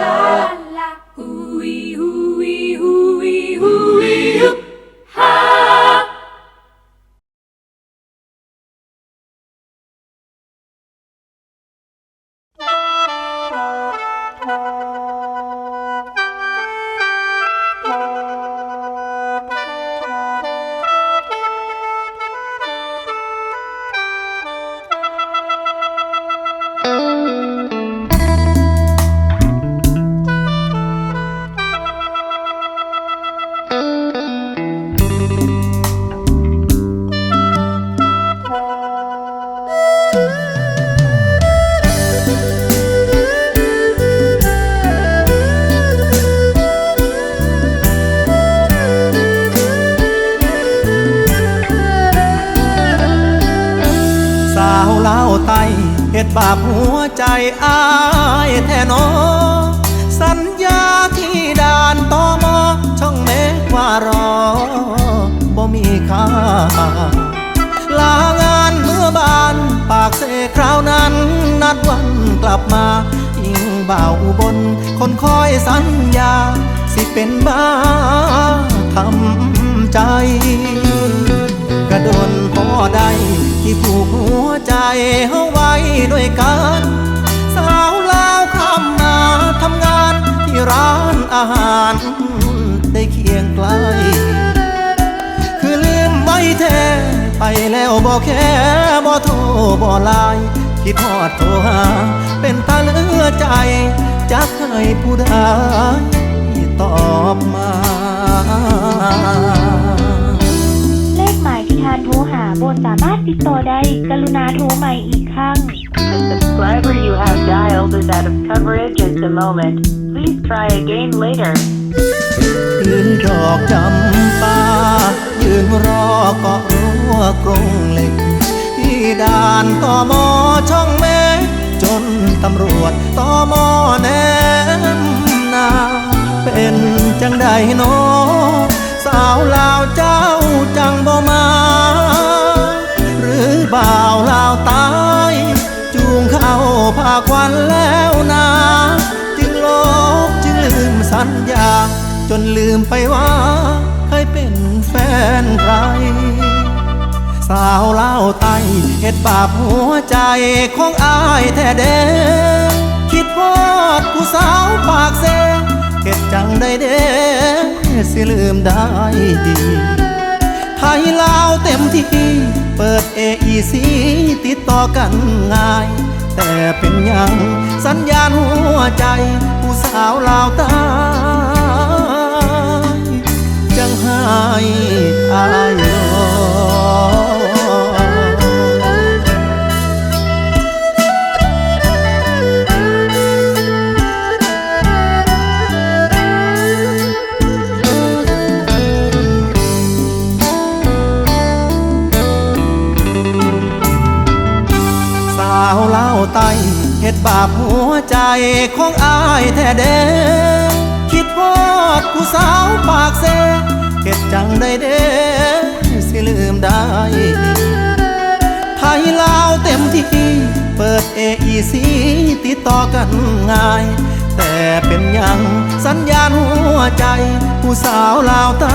La la, hooey hooey hooey hooey hoop, ha! าวเล่าวไตเหตุบาปหัวใจอายแท้นอสัญญาที่ด่านตอมอช่องเมฆว่ารอบ่มีค่าลางานเมื่อบานปากเสคราวนั้น นัดวันกลับมายิ่งบ่าวอุบนคนคอยสัญญา สิเป็นบ้าทำใจ กระโดนพอด ที่ผูกหัวใจเฮาไว้ด้วยกันสาวลาวคำนาทำงานที่ร้านอาหาร ได้เคียงไกล คือลืมไว้แท้ไปแล้วบอกแค่บ่โทรบ่ไลน์คิดฮอดโทรหา เป็นตาเลือใจจักให้ผู้ใดตอบมา หมายที่ทานโทรหาบนสามารถติดต่อได้ กรุณาโทรใหม่อีกครั้ง The subscriber you have dialed is out of coverage at the moment. Please try again later. ยืนดอกจำปายืนรอเกาะรั้วกรงเหล็ก ที่ด่านต่อมอช่องเมฆจนตำรวจต่อมอแนมนา เป็นจังใดโนอ ญา จนลืมไปว่า เคยเป็นแฟนใคร สาวเล่าไตเหตุบาปหัวใจของอายแท้เด้คิดพอดผู้สาวปากเซเหตุจังได้เด้สิลืมได้ดีไทยลาวเต็มที่เปิด AEC ติดต่อกันง่าย แต่เป็นยังสัญญาณหัวใจ ผู้สาวลาวตา จังให้อายอสาวเล่าไตเหตุบาปหัวใจของอายแท้เด้คิดพอดผู้สาวปากเซ จังได้เด้สิลืมได้ ไทยลาวเต็มที่เปิดเอไอซีติดต่อกันง่าย แต่เป็นยังสัญญาณหัวใจ ผู้สาวลาวตา